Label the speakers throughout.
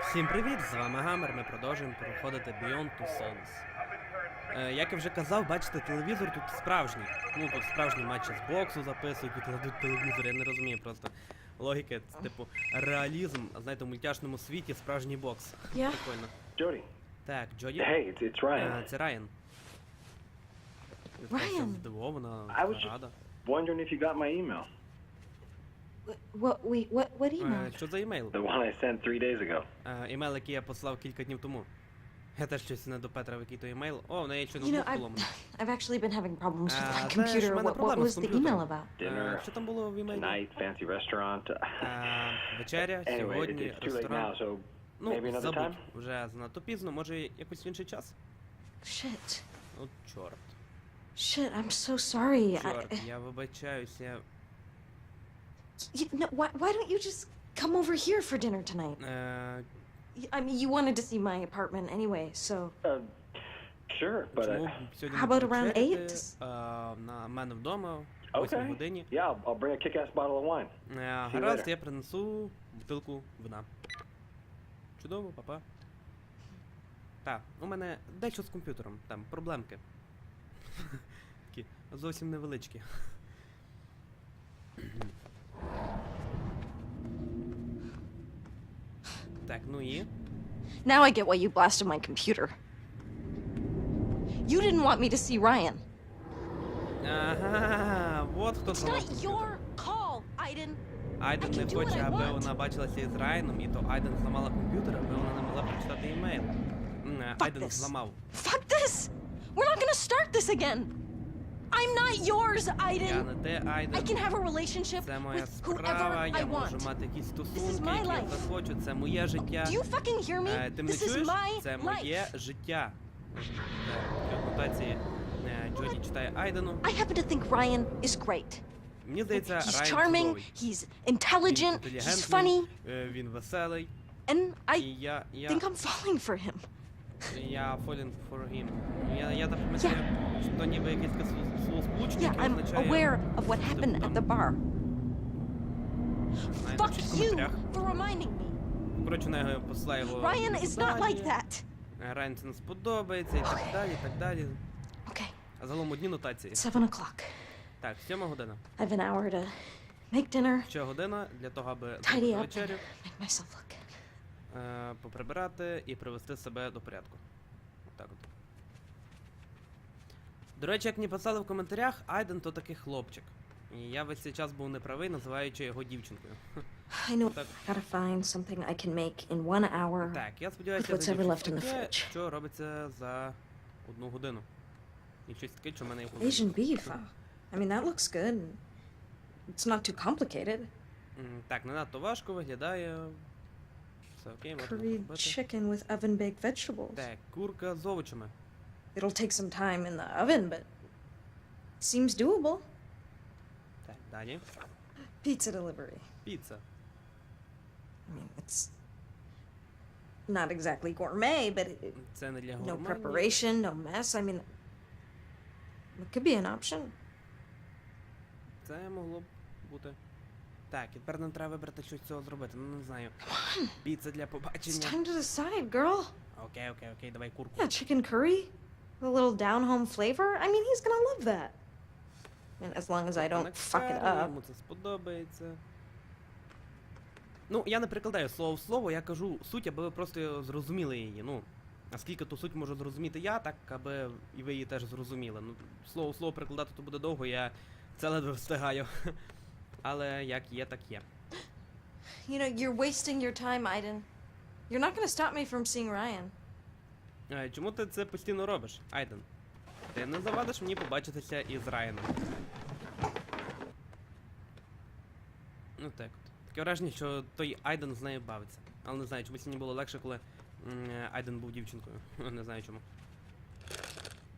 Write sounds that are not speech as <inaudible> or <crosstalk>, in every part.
Speaker 1: Всім привіт! З вами Гамер. Ми продовжуємо проходити Beyond Two Souls. Е, як я вже казав, бачите, телевізор тут справжній. Ну тут справжні матчі з боксу записують і кладуть телевізор. Я не розумію просто логіки. Це, типу, реалізм, знаєте, в мультяшному світі справжній бокс.
Speaker 2: Yeah.
Speaker 1: Прикольно.
Speaker 3: Jody.
Speaker 1: Так, Джоді.
Speaker 3: Hey, it's, it's Ryan.
Speaker 1: Е, це Райан.
Speaker 2: Райан.
Speaker 1: Здивована,
Speaker 3: I was just-
Speaker 1: рада.
Speaker 3: Wondering if you got my email.
Speaker 2: What? Wait. What? What email?
Speaker 1: Е, що за імейл?
Speaker 3: The one I sent three days ago.
Speaker 1: Е, імейл, який я послав кілька днів тому. Я теж щось не до Петра в який то імейл. О, в неї ще
Speaker 2: you know,
Speaker 1: ноутбук
Speaker 2: I've,
Speaker 1: поломаний. <laughs>
Speaker 2: I've actually been having problems with
Speaker 1: Uh,
Speaker 2: my
Speaker 1: знаєш,
Speaker 2: computer.
Speaker 1: мене
Speaker 2: What, what
Speaker 1: проблеми з
Speaker 2: was the email
Speaker 1: комп'ютером.
Speaker 2: about?
Speaker 3: Dinner
Speaker 1: Е, що там було в імейлі?
Speaker 3: tonight, fancy restaurant.
Speaker 1: Е, вечеря,
Speaker 3: Anyway, it,
Speaker 1: сьогодні,
Speaker 3: it's too late now,
Speaker 1: ресторан.
Speaker 3: so
Speaker 1: Ну,
Speaker 3: another
Speaker 1: забудь,
Speaker 3: time?
Speaker 1: вже занадто пізно, може якось в інший час?
Speaker 2: Shit.
Speaker 1: От чорт.
Speaker 2: Shit. I'm so sorry. I,
Speaker 1: Чорт, я вибачаюся.
Speaker 2: You, no, why? Why don't you just come over here for dinner tonight?
Speaker 1: Е,
Speaker 2: Y- I mean, you wanted to see my apartment anyway, so
Speaker 3: Uh, sure, but uh,
Speaker 2: How about around eight?
Speaker 1: е, на мене вдома, о 8
Speaker 3: okay.
Speaker 1: годині.
Speaker 3: Yeah, I'll, I'll bring a kick-ass bottle of wine.
Speaker 1: Е,
Speaker 3: you
Speaker 1: гаразд,
Speaker 3: later.
Speaker 1: я принесу бутилку вина. Чудово, папа. Так, у мене дещо з комп'ютером, там проблемки. Такі зовсім невеличкі. Так, ну і.
Speaker 2: now I get why you blasted my computer. You didn't want me to see Ryan.
Speaker 1: Ага, от хто
Speaker 2: It's
Speaker 1: зламав
Speaker 2: not
Speaker 1: комп'ютер.
Speaker 2: your call, Aiden.
Speaker 1: Айден
Speaker 2: I
Speaker 1: не
Speaker 2: can do what
Speaker 1: хоче,
Speaker 2: I
Speaker 1: аби
Speaker 2: want.
Speaker 1: вона бачилася із Райаном, і то Айден зламала комп'ютер, аби вона не могла прочитати імейл. М, е,
Speaker 2: Fuck
Speaker 1: Айден
Speaker 2: this.
Speaker 1: зламав.
Speaker 2: Fuck this! We're not gonna start this again! I'm not yours,
Speaker 1: Я
Speaker 2: Aiden!
Speaker 1: не те,
Speaker 2: I
Speaker 1: Айден.
Speaker 2: can have a relationship
Speaker 1: Це моя
Speaker 2: with
Speaker 1: справа,
Speaker 2: whoever I
Speaker 1: я можу
Speaker 2: want.
Speaker 1: мати якісь
Speaker 2: is
Speaker 1: стосунки,
Speaker 2: my
Speaker 1: які я
Speaker 2: life.
Speaker 1: захочу, це моє життя.
Speaker 2: Do you fucking hear me?
Speaker 1: Е, Ти мене
Speaker 2: This is
Speaker 1: чуєш?
Speaker 2: my
Speaker 1: Це моє
Speaker 2: life.
Speaker 1: життя. Е, В нотації е, Джоді читає Айдену.
Speaker 2: I happen to think Ryan is great.
Speaker 1: Мені здається,
Speaker 2: He's
Speaker 1: Райан
Speaker 2: charming,
Speaker 1: чудовий.
Speaker 2: he's
Speaker 1: Він
Speaker 2: intelligent, he's
Speaker 1: інтелігентний,
Speaker 2: funny,
Speaker 1: е, він веселий.
Speaker 2: and
Speaker 1: І
Speaker 2: I
Speaker 1: я, я,
Speaker 2: think I'm falling for him.
Speaker 1: Я falling for him. Я, я так пам'ятаю, що ніби якесь словосполучення,
Speaker 2: Yeah,
Speaker 1: яке
Speaker 2: I'm
Speaker 1: означає...
Speaker 2: aware of what happened at the bar. Fuck you for reminding me.
Speaker 1: Коротше, вона його посилає його...
Speaker 2: Ryan is not like that.
Speaker 1: Райан це не сподобається і так далі, і так далі.
Speaker 2: Okay,
Speaker 1: А загалом одні нотації.
Speaker 2: seven o'clock.
Speaker 1: Так, сьома година.
Speaker 2: I have an hour to make dinner,
Speaker 1: Ще година для того, аби
Speaker 2: tidy
Speaker 1: зробити
Speaker 2: up,
Speaker 1: вечерю,
Speaker 2: make myself look.
Speaker 1: Е, поприбирати і привести себе до порядку. Отак от. До речі, як мені писали в коментарях, Айден то такий хлопчик. І я весь цей час був неправий, називаючи його дівчинкою.
Speaker 2: I know
Speaker 1: Так.
Speaker 2: I gotta find something I can make in one hour.
Speaker 1: Так, я сподіваюся,
Speaker 2: What's ever left in the fridge?
Speaker 1: що робиться за одну годину. І щось таке, що в мене є.
Speaker 2: Asian beef. I mean, that looks good. It's not too complicated.
Speaker 1: Так, не надто важко виглядає. Все окей, можна
Speaker 2: Curried
Speaker 1: зробити.
Speaker 2: chicken with oven baked vegetables.
Speaker 1: Так, курка з овочами.
Speaker 2: It'll take some time in the oven, but seems doable.
Speaker 1: Так, далі.
Speaker 2: Pizza delivery.
Speaker 1: Піца.
Speaker 2: I mean, it's not exactly gourmet, but it,
Speaker 1: Це не для
Speaker 2: no
Speaker 1: гурманів.
Speaker 2: preparation, no mess. I mean, it could be an option.
Speaker 1: Це могло б бути. Так, і тепер нам треба вибрати щось з цього зробити. Ну не знаю. Піца для
Speaker 2: It's
Speaker 1: побачення.
Speaker 2: time to decide, girl.
Speaker 1: Окей, окей, окей, давай курку.
Speaker 2: Yeah, chicken curry with a little down home flavor. I mean, he's gonna love that. Mean, as long as I don't fuck it up.
Speaker 1: Йому це сподобається. Ну, я не прикладаю слово в слово, я кажу суть, аби ви просто зрозуміли її. Ну, наскільки ту суть можу зрозуміти я, так аби і ви її теж зрозуміли. Ну, слово в слово прикладати то буде довго, я це ледве встигаю. Але як є, так є.
Speaker 2: You know, you're wasting your time, Aiden. You're not gonna stop me from seeing Ryan.
Speaker 1: Е, Чому ти це постійно робиш, Айден? Ти не завадиш мені побачитися із Райаном. Ну так от. Таке враження, що той Айден з нею бавиться. Але не знаю, чомусь мені було легше, коли м, е, Айден був дівчинкою. <laughs> Не знаю чому.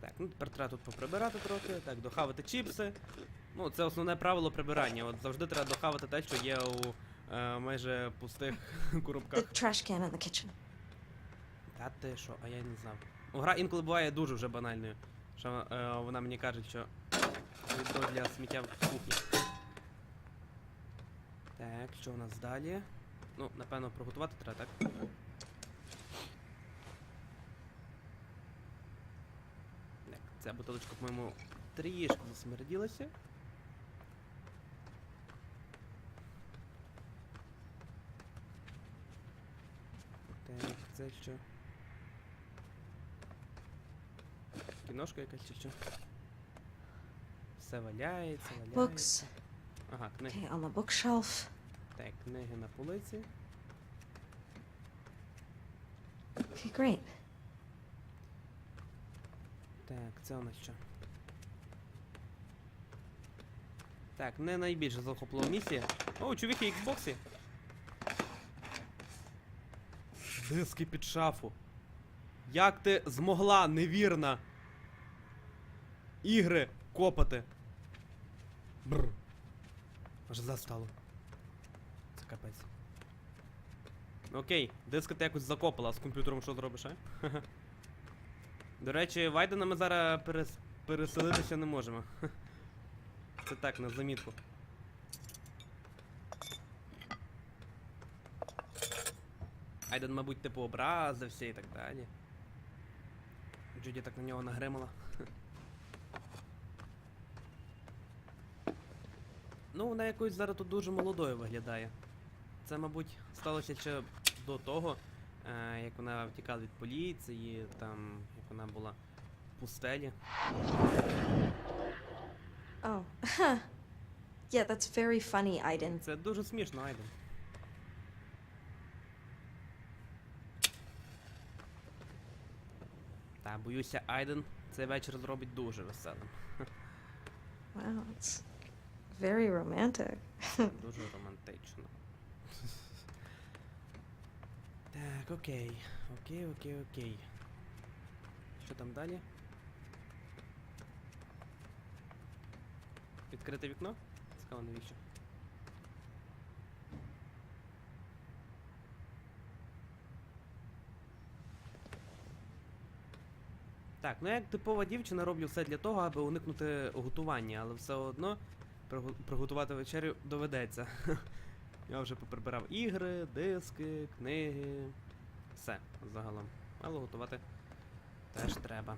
Speaker 1: Так, ну тепер треба тут поприбирати трохи. Так, дохавати чіпси. Ну, це основне правило прибирання. От завжди треба дохавати те, що є у е, майже пустих <laughs> коробках.
Speaker 2: The trash can in the kitchen.
Speaker 1: Та ти що, а я й не знав. Ну, Гра інколи буває дуже вже банальною. Що е, вона мені каже, що відро для сміття в кухні. Так, що у нас далі? Ну, напевно, приготувати треба, так? Так, ця бутилочка, по-моєму, трішки засмерділася. Це що? Кіношка якась чи що? Все валяється, валяється.
Speaker 2: Books.
Speaker 1: Ага, книги.
Speaker 2: Okay, on the bookshelf.
Speaker 1: Так, книги на полиці.
Speaker 2: Okay, great.
Speaker 1: Так, це у нас що? Так, не найбільше захоплива місія. О, чувіки, іксбоксі. Диски під шафу. Як ти змогла, невірна, ігри копати? Бррр. Аж застало. Це капець. Окей, диски ти якось закопала, а з комп'ютером що зробиш, а? До речі, Вайдена ми зараз перес... переселитися не можемо. Це так, на замітку. Айден, мабуть, типу образився і так далі. Джуді так на нього нагримала. <laughs> Ну, вона якось зараз тут дуже молодою виглядає. Це, мабуть, сталося ще до того, е, як вона втікала від поліції, там, як вона була в пустелі.
Speaker 2: Oh. <laughs> yeah, that's very funny, Aiden.
Speaker 1: Це дуже смішно, Айден. Боюся, Айден цей вечір зробить дуже веселим.
Speaker 2: Wow, it's very romantic. <laughs>
Speaker 1: Дуже романтично. Так, окей. Окей, окей, окей. Що там далі? Відкрите вікно? Цікаво, навіщо? Так, ну я як типова дівчина роблю все для того, аби уникнути готування, але все одно приготувати вечерю доведеться. <laughs> Я вже поприбирав ігри, диски, книги. Все загалом. Але готувати теж треба.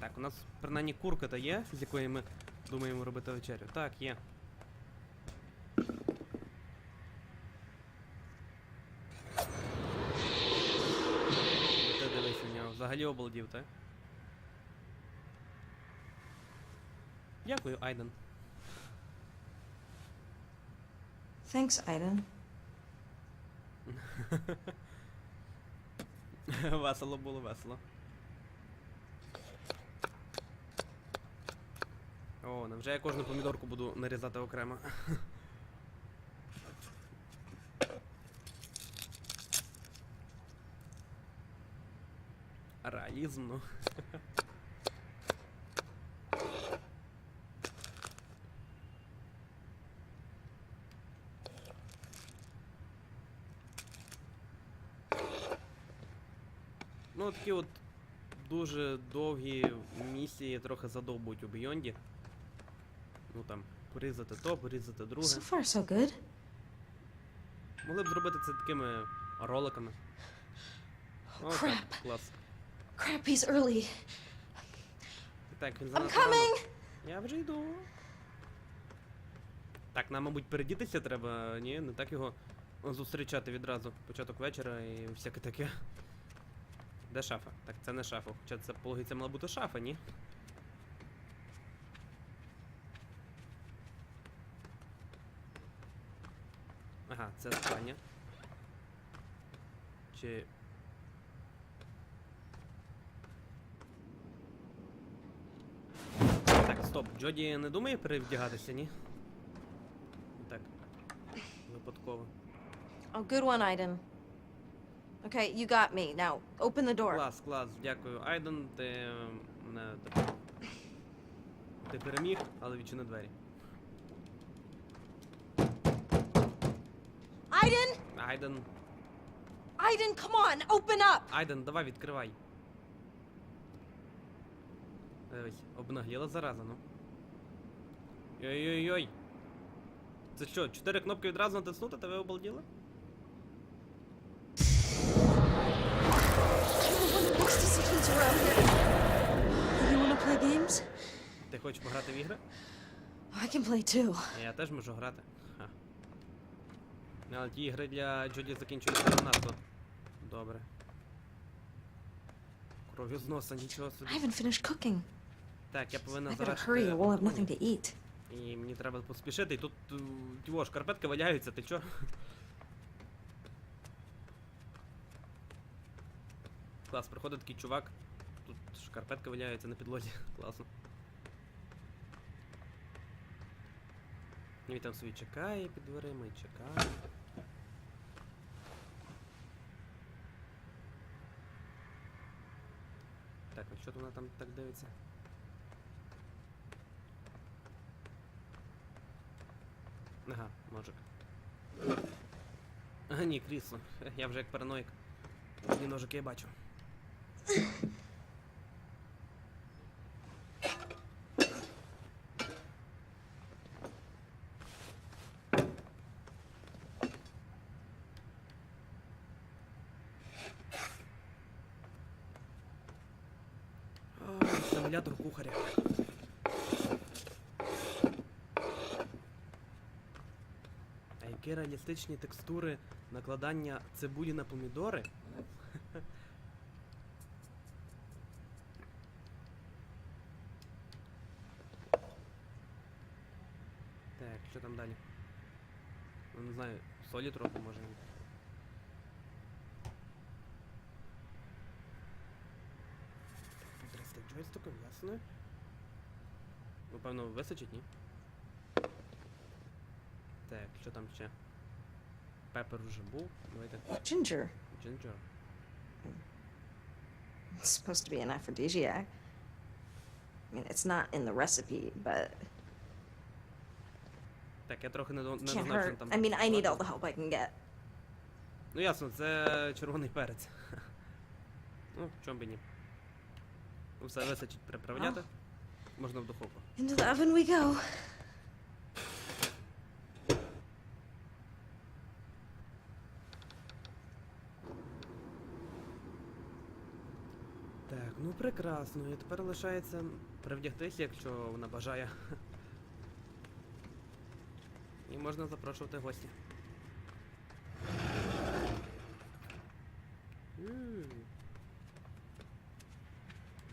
Speaker 1: Так, у нас принаймні курка та є, з якої ми думаємо робити вечерю. Так, є. Ти дивись на нього, взагалі обалдів, так? Дякую, Айден.
Speaker 2: Thanks, Aiden. <laughs>
Speaker 1: весело було весело. О, невже я кожну помідорку буду нарізати окремо. <laughs> Реалізм, ну. Ну, такі от дуже довгі місії трохи задовбують у Бейонді. Ну там, порізати то, порізати друге.
Speaker 2: So far, so good.
Speaker 1: Могли б зробити це такими роликами. О, так, клас.
Speaker 2: Crap, he's early.
Speaker 1: Так, він
Speaker 2: I'm coming!
Speaker 1: Я вже йду. Так, нам, мабуть, передітися треба, ні, не так його зустрічати відразу. Початок вечора і всяке таке. Де шафа? Так, це не шафа. Хоча це по логіці мала бути шафа, ні? Ага, це спальня. Чи. Так, стоп. Джоді не думає перевдягатися, ні? Так. Випадково.
Speaker 2: Oh, good one, Aiden. Okay, you got me. Now, open the door.
Speaker 1: Клас, клас, дякую. Айден, ти ем, мене тепер. Ти переміг, але відчини двері.
Speaker 2: Aiden!
Speaker 1: Айден.
Speaker 2: Aiden, come on! Open up!
Speaker 1: Айден, давай відкривай. Дивись, обнагліла зараза, ну. Йой-йой-йой. Це що, чотири кнопки відразу натиснути,
Speaker 2: play games?
Speaker 1: Ти хочеш пограти в ігри?
Speaker 2: I can play too.
Speaker 1: Я теж можу грати. Ха. Ну, Але ті ігри для Джоді закінчуються занадто. Добре. Кров'ю з носа, нічого собі.
Speaker 2: I haven't finished cooking.
Speaker 1: Так, я повинна завершити.
Speaker 2: hurry or we'll have nothing to eat.
Speaker 1: І мені треба поспішити, і тут е, тіво, шкарпетки валяються, ти чо? Клас, приходить такий чувак, тут шкарпетки валяються на підлозі. <laughs> Класно. Він там собі чекає під дверима і чекає. Так, а що вона там так дивиться? Ага, ножик. Ага, ні, крісло. Я вже як параноїк. Ні, ножик я бачу. Симулятор кухаря. А реалістичні текстури накладання цибулі на помідори? Так, що там далі? Ну, не знаю, солі трохи може. Здрасте, джойстиком, ясно. Напевно, височить, ні? Так, що там ще? Пепер уже був. Давайте.
Speaker 2: Ginger.
Speaker 1: Джинджер.
Speaker 2: It's supposed to be an aphrodisiac. I mean, it's not in the recipe, but
Speaker 1: Так, я трохи не, до- не
Speaker 2: can't hurt.
Speaker 1: там.
Speaker 2: I mean, I need all the help I can get.
Speaker 1: Ну ясно, це червоний перець. <laughs> ну, чом би ні. Ну, Все височить приправляти. Можна в духовку.
Speaker 2: Into the oven we go.
Speaker 1: Так, ну прекрасно. І тепер лишається привдягтися, якщо вона бажає. І можна запрошувати гостя.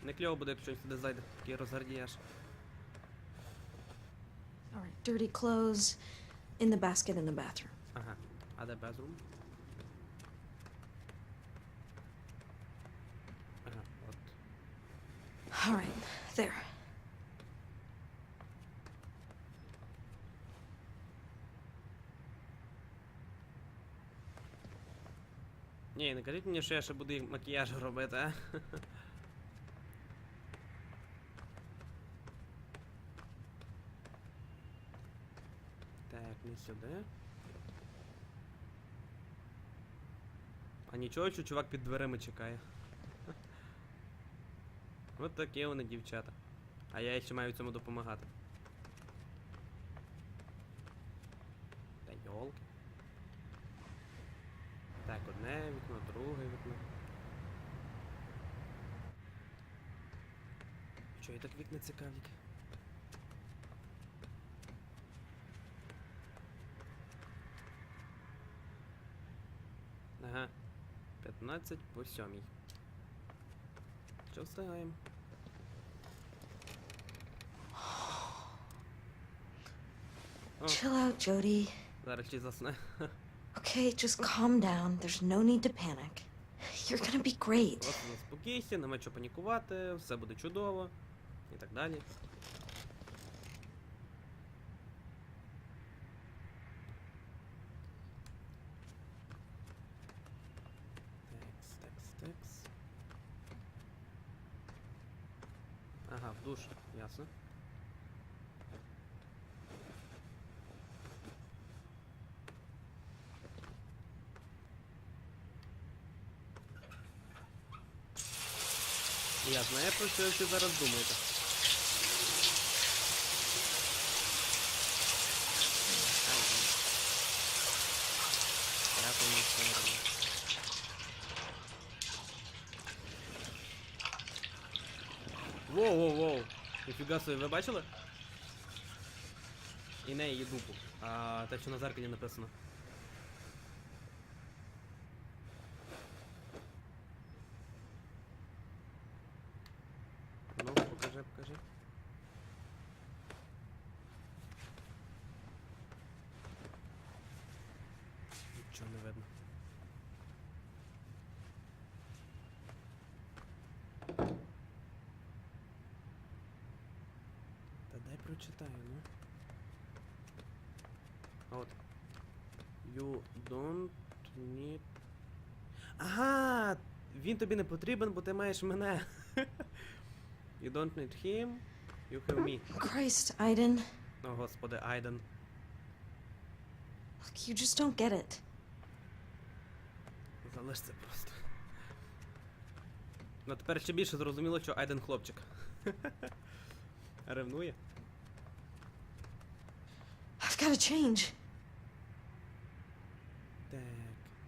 Speaker 1: Не кльово буде, якщо він сюди зайде, такий розгардіяш.
Speaker 2: Dirty clothes in the basket in the bathroom.
Speaker 1: Ага. А де безрум? Ага, от.
Speaker 2: All right, there.
Speaker 1: Ні, не кажіть мені, що я ще буду їм макіяж робити, а? Так, не сюди. А нічого, що чувак під дверима чекає. От такі вони дівчата. А я ще маю цьому допомагати. Та йолки. Так, одне вікно, друге вікно. Що і так вікна цікавлять? Ага. 15 по 7. Що встигаємо?
Speaker 2: Chill out, Jody.
Speaker 1: зараз чи засне. <laughs>
Speaker 2: Okay, just calm down. There's no need to panic. You're gonna be great.
Speaker 1: Просто заспокійся, нема чого панікувати, все буде чудово і так далі. Ага, в душ, ясно. Ясно, я про що ви зараз думаєте. Собі, ви бачили? І не її дупу. А те, що на зеркалі написано. Ну, покажи, покажи. Нічого не видно. Та дай прочитаю, ну. От. You don't need... Ага! Він тобі не потрібен, бо ти маєш мене. <laughs> you don't need him, you have me.
Speaker 2: Christ, Aiden.
Speaker 1: О, господи, Айден.
Speaker 2: Look, you just don't get it.
Speaker 1: Залиш це просто. Ну тепер ще більше зрозуміло, що Айден хлопчик. <laughs> Ревнує.
Speaker 2: I've got to change.
Speaker 1: Так.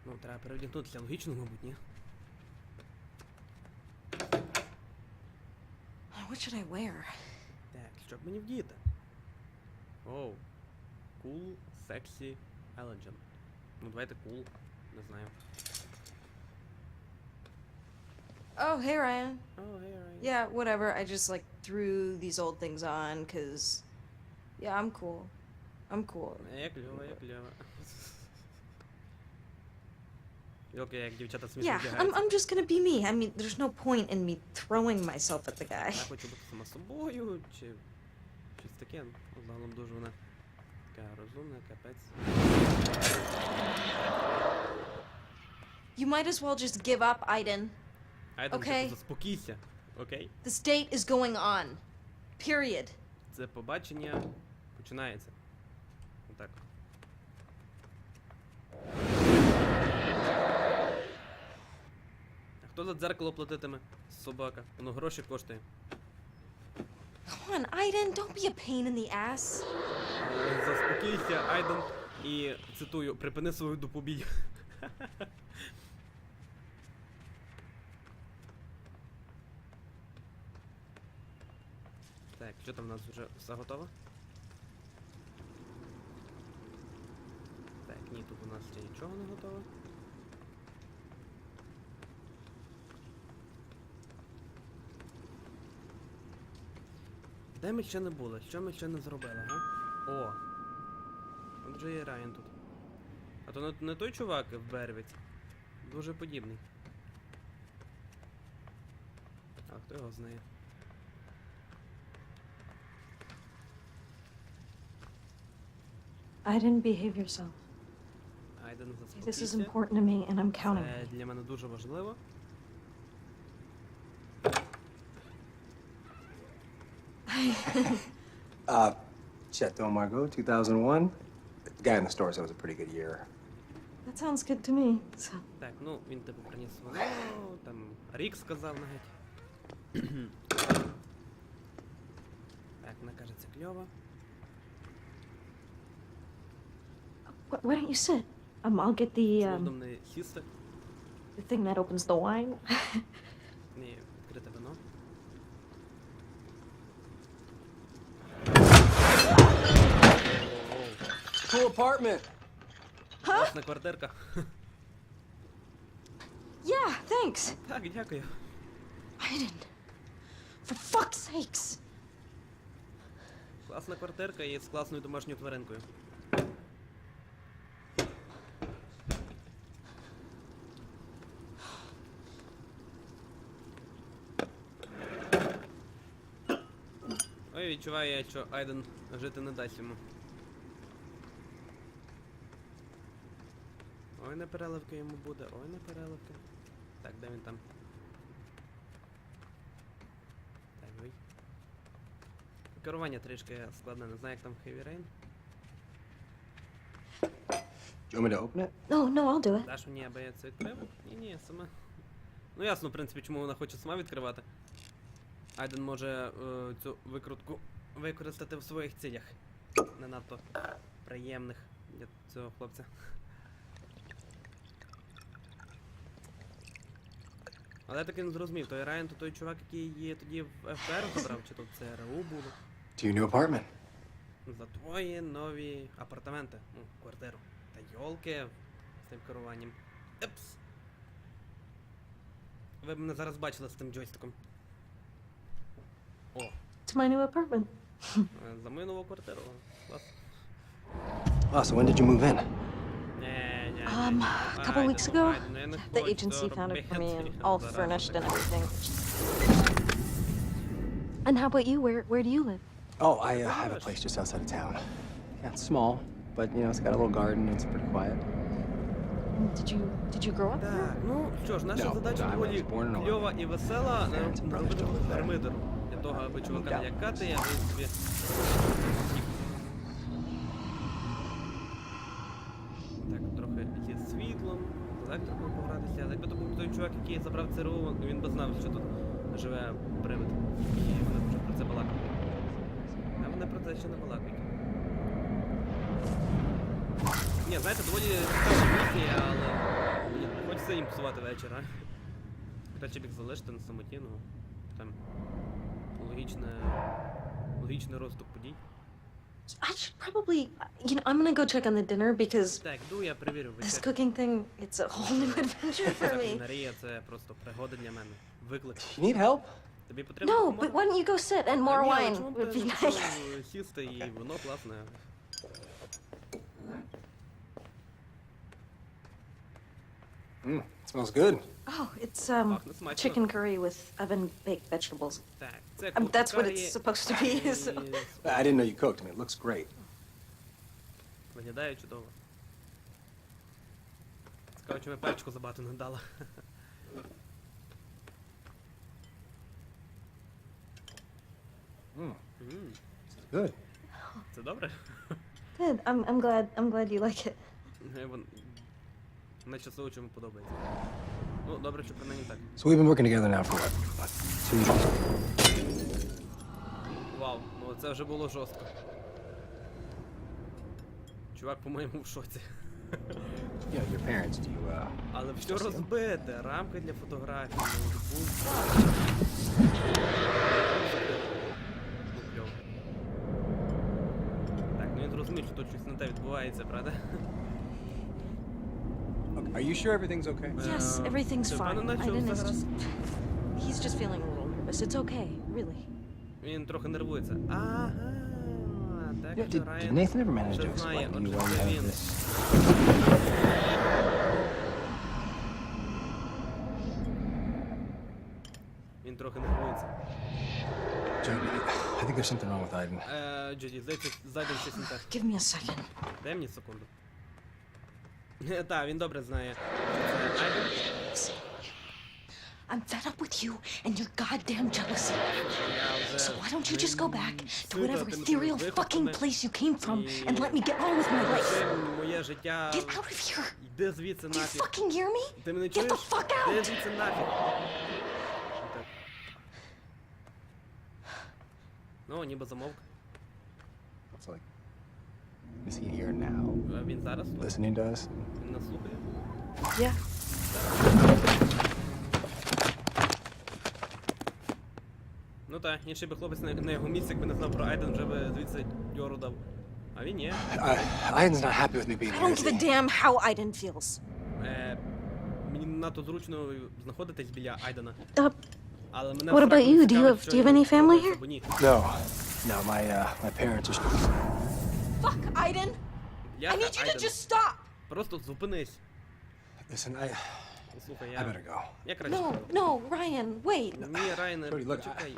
Speaker 1: Ну, треба перевдягнутися логічно, мабуть, ні?
Speaker 2: What should I wear?
Speaker 1: Так, що б мені вдіти? Оу. Cool, sexy, elegant. Ну, давайте cool. Не знаю.
Speaker 2: Oh, hey, Ryan.
Speaker 1: Oh, hey, Ryan.
Speaker 2: Yeah, whatever. I just like threw these old things on because, yeah, I'm cool. I'm cool.
Speaker 1: Е, кльово, я кльово. Окей, як дівчата смішно
Speaker 2: Yeah, I'm,
Speaker 1: вдягаються.
Speaker 2: I'm just gonna be me. I mean, there's no point in me throwing myself at the guy.
Speaker 1: Я хочу бути сама собою, чи щось таке. Ну, загалом дуже вона така розумна, капець.
Speaker 2: You might as well just give up, Aiden. Окей.
Speaker 1: типу, заспокійся. Окей?
Speaker 2: This date is going on. Period.
Speaker 1: Це побачення починається. Отак. А хто за дзеркало платитиме? Собака. Воно гроші коштує.
Speaker 2: Come on, Aiden, don't be a pain in the ass.
Speaker 1: Е, Заспокійся, Айден, і цитую, припини свою дупобій. Так, що там у нас вже все готово? Ні, тут у нас ще нічого не готово. Де ми ще не були? Що ми ще не зробили, га? О! От вже є Райан тут. А то не, той чувак в Бервіці. Дуже подібний. А хто його знає?
Speaker 2: Aiden, behave yourself.
Speaker 1: Айден
Speaker 2: This is
Speaker 1: заспокійся.
Speaker 2: important to me, and I'm counting.
Speaker 1: Це для мене дуже важливо.
Speaker 4: Uh, Chateau Margaux, 2001. The guy in the store said it was a pretty good year.
Speaker 2: That sounds good to me. So,
Speaker 1: Так, ну він типу приніс вино, там рік сказав навіть. так, вона каже, це кльово.
Speaker 2: wh- why don't you sit? Um, I'll get the um,
Speaker 1: до мене сісти?
Speaker 2: the thing that opens the wine.
Speaker 1: Ні, відкрите вино.
Speaker 4: Cool apartment.
Speaker 1: Класна квартирка. <laughs>
Speaker 2: yeah, thanks.
Speaker 1: Так, дякую.
Speaker 2: Aiden, for fuck's sakes.
Speaker 1: Класна квартирка і з класною домашньою тваринкою. Відчуваю я, що Айден жити не дасть йому. Ой, не переливка йому буде, ой, не переливка. Так, де він там? Так, ой. Керування трішки складне, не знаю, як там Heavy Rain.
Speaker 4: Do you want me to open it?
Speaker 2: No, no, I'll do it.
Speaker 1: Даш мені, аби я це відкрив? Ні, ні, сама. Ну ясно, в принципі, чому вона хоче сама відкривати. Айден може е, цю викрутку використати в своїх цілях. Не надто приємних для цього хлопця. Але я таки не зрозумів, той Райан, то той чувак, який її тоді в ФБР забрав, чи то в ЦРУ було.
Speaker 4: To your new apartment.
Speaker 1: За твої нові апартаменти. Ну, квартиру. Та йолки з тим керуванням. Епс. Ви б мене зараз бачили з тим джойстиком. О,
Speaker 2: To my new apartment. <laughs>
Speaker 1: е, за мою нову квартиру. Клас.
Speaker 4: Oh, so when did you move in?
Speaker 1: Ні, ні,
Speaker 2: Um, a couple weeks ago, the agency found it for me and all furnished and everything. And how about you? Where where do you live?
Speaker 4: Oh, I uh, have a place just outside of town. Yeah, it's small, but you know, it's got a little garden. It's pretty quiet.
Speaker 2: Did you did you grow up there?
Speaker 1: Так, ну що ж, наша
Speaker 4: No,
Speaker 1: задача
Speaker 4: I
Speaker 1: доволі
Speaker 4: was born in Oregon.
Speaker 1: кльова і весела.
Speaker 4: My parents and
Speaker 1: Нам
Speaker 4: brothers
Speaker 1: робити
Speaker 4: still live there.
Speaker 1: гармидер. Того, аби чувака не лякати, а він собі. Так, трохи зі світлом, електрикою погратися. Але якби то був той чувак, який забрав ЦРУ, він би знав, що тут живе привид. І вони вже про це балакали. А вони про це ще не балакають. Ні, знаєте, доволі цікава місія, але мені хочеться їм псувати вечір, а? Краще б їх залишити на самоті, ну там логічний розвиток подій.
Speaker 2: I should probably, you know, I'm gonna go check on the dinner because
Speaker 1: Так, йду, я перевірю
Speaker 2: this
Speaker 1: вечір.
Speaker 2: cooking thing, it's a whole new <laughs> adventure for
Speaker 1: Ця
Speaker 2: me.
Speaker 1: кулінарія це просто пригода для мене. Виклик.
Speaker 4: You need help?
Speaker 1: Тобі потрібна
Speaker 2: No,
Speaker 1: допомога?
Speaker 2: but why don't you go sit and
Speaker 1: Та
Speaker 2: more
Speaker 1: ні, але
Speaker 2: wine
Speaker 1: чому б
Speaker 2: would be <laughs>
Speaker 1: не
Speaker 2: nice.
Speaker 1: пішов Сісти і воно класне.
Speaker 4: Mm, smells good.
Speaker 2: Oh, it's um
Speaker 1: Пахне смачно.
Speaker 2: chicken curry with oven baked vegetables.
Speaker 1: Так, це
Speaker 2: Um, that's what
Speaker 1: курка
Speaker 2: it's
Speaker 1: карі
Speaker 2: supposed to be.
Speaker 1: і
Speaker 2: So.
Speaker 4: I didn't know you cooked. I mean, it looks great.
Speaker 1: Виглядає чудово. Цікаво, чи ми перчику забагато не дала.
Speaker 4: Mm,
Speaker 1: М,
Speaker 4: it's good.
Speaker 1: Це добре?
Speaker 2: Good. I'm I'm glad I'm glad you like it.
Speaker 1: Все, чому подобається. Ну, добре, що принаймні так.
Speaker 4: So we've been working together now for two years.
Speaker 1: Вау, ну це вже було жорстко. Чувак, по-моєму, в шоці.
Speaker 4: Know, your parents. Do you? Uh,
Speaker 1: Але все розбите, рамка для. Ну. Так, ну він зрозумів, що тут щось не те відбувається, правда?
Speaker 4: okay, Are you sure everything's okay?
Speaker 2: Yes,
Speaker 1: Uh,
Speaker 2: everything's
Speaker 1: so
Speaker 2: fine.
Speaker 1: paano na siya
Speaker 2: Aiden is
Speaker 1: usaharap?
Speaker 2: just he's just feeling a little nervous. It's okay, really.
Speaker 1: Він трохи нервується. Ага, так
Speaker 4: Yeah,
Speaker 1: що
Speaker 4: did, did
Speaker 1: Райан
Speaker 4: Nathan ever manage
Speaker 1: ще
Speaker 4: to
Speaker 1: знає,
Speaker 4: explain to you
Speaker 1: отже,
Speaker 4: why you
Speaker 1: це
Speaker 4: have
Speaker 1: він.
Speaker 4: this?
Speaker 1: Він трохи нервується.
Speaker 4: Jody, I think there's something wrong with Aiden.
Speaker 1: Е, Джоді, здається, зайдемо щось не так.
Speaker 2: Give me a second.
Speaker 1: Дай мені секунду. <laughs> Так, він добре знає. що це Айден.
Speaker 2: See, I'm fed up with you and your goddamn jealousy.
Speaker 1: Я вже
Speaker 2: So why don't you just go back to
Speaker 1: сита
Speaker 2: whatever
Speaker 1: тими
Speaker 2: ethereal
Speaker 1: твоїми
Speaker 2: fucking
Speaker 1: вихопами.
Speaker 2: place you came from and let me get on with my life?
Speaker 1: Це моє життя.
Speaker 2: Get out of here.
Speaker 1: Йди звідси
Speaker 2: Do you
Speaker 1: нафіг.
Speaker 2: fucking hear me?
Speaker 1: Ти мене
Speaker 2: Get
Speaker 1: чуєш?
Speaker 2: the fuck
Speaker 1: Йди
Speaker 2: out!
Speaker 1: звідси нафіг. Так. Ну, ніби замовк.
Speaker 4: It's like, is he here now,
Speaker 1: А Він зараз тут?
Speaker 4: listening to us?
Speaker 1: Він нас слухає.
Speaker 2: Yeah.
Speaker 1: Ну так, інший би хлопець на, на його місці, якби не знав про Айден, вже би звідси дьору дав. А він ні.
Speaker 4: Uh, Aiden's not happy with me being
Speaker 2: I
Speaker 4: here.
Speaker 2: don't
Speaker 4: is
Speaker 2: give a
Speaker 4: he?
Speaker 2: damn how Aiden feels.
Speaker 1: Е, мені надто зручно знаходитись біля Айдена.
Speaker 2: Uh,
Speaker 1: Але мене
Speaker 2: What
Speaker 1: всрак
Speaker 2: about
Speaker 1: не
Speaker 2: you? Do you
Speaker 1: цікавить,
Speaker 2: have-
Speaker 1: що
Speaker 2: do you have
Speaker 1: йому
Speaker 2: any family
Speaker 1: подобається
Speaker 2: here?
Speaker 1: або ні.
Speaker 4: No, no. My uh, my parents are.
Speaker 2: Fuck, Aiden. I need you to just stop.
Speaker 1: Просто зупинись.
Speaker 4: Listen, I
Speaker 1: Слухай,
Speaker 4: I
Speaker 1: я,
Speaker 4: better go.
Speaker 1: я краще.
Speaker 2: No,
Speaker 1: піду.
Speaker 2: no, Ryan, wait.
Speaker 1: Ні, Райнер,
Speaker 4: Джоді, look,
Speaker 1: почекай.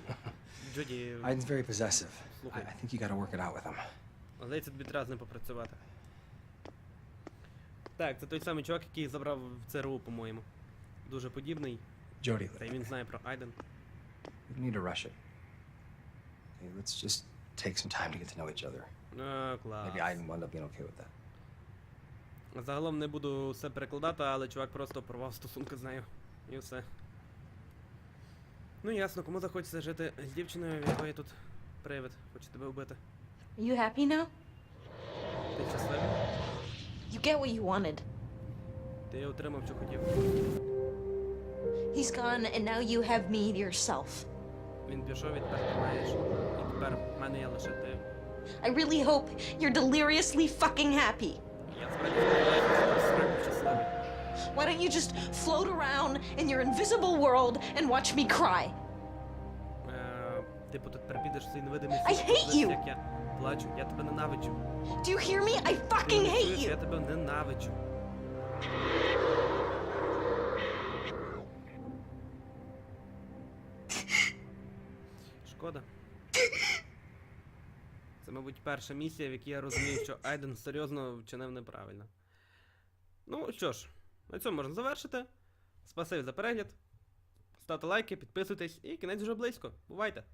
Speaker 1: Джоді,
Speaker 4: Aiden's very possessive. I, I think you got work it out with him.
Speaker 1: здається, тобі треба з ним попрацювати. Так, це той самий чувак, який забрав в ЦРУ, по-моєму. Дуже подібний,
Speaker 4: Jody,
Speaker 1: та й він знає про Айден.
Speaker 4: we need to rush it. Okay, let's just take some time to get to know each other.
Speaker 1: А, клас.
Speaker 4: Maybe will end up being okay with that.
Speaker 1: Загалом не буду все перекладати, але чувак просто порвав стосунки з нею. І все. Ну ясно, кому захочеться жити з дівчиною, в якої тут привид, хоче тебе вбити.
Speaker 2: Are you happy now?
Speaker 1: Ти щасливий?
Speaker 2: You get what you wanted.
Speaker 1: Ти отримав, що хотів.
Speaker 2: He's gone, and now you have me to yourself.
Speaker 1: Він пішов, і тепер ти маєш. І тепер в мене є лише ти.
Speaker 2: I really hope you're deliriously fucking happy.
Speaker 1: Я справді сподіваюся, що ти справді щасливий.
Speaker 2: Why don't you just float around in your invisible world and watch me cry?
Speaker 1: Е, типу, ти тепер підеш в цей невидимий
Speaker 2: I
Speaker 1: світ,
Speaker 2: hate
Speaker 1: подивишся,
Speaker 2: you.
Speaker 1: як я плачу. Я тебе ненавиджу.
Speaker 2: Do you hear me? I
Speaker 1: Ти
Speaker 2: fucking
Speaker 1: не
Speaker 2: hate
Speaker 1: чуєш, Я
Speaker 2: you.
Speaker 1: тебе ненавиджу. Шкода. <laughs> Мабуть, перша місія, в якій я розумію, що Айден серйозно вчинив неправильно. Ну що ж, на цьому можна завершити. Спасибі за перегляд. Ставте лайки, підписуйтесь і кінець вже близько. Бувайте!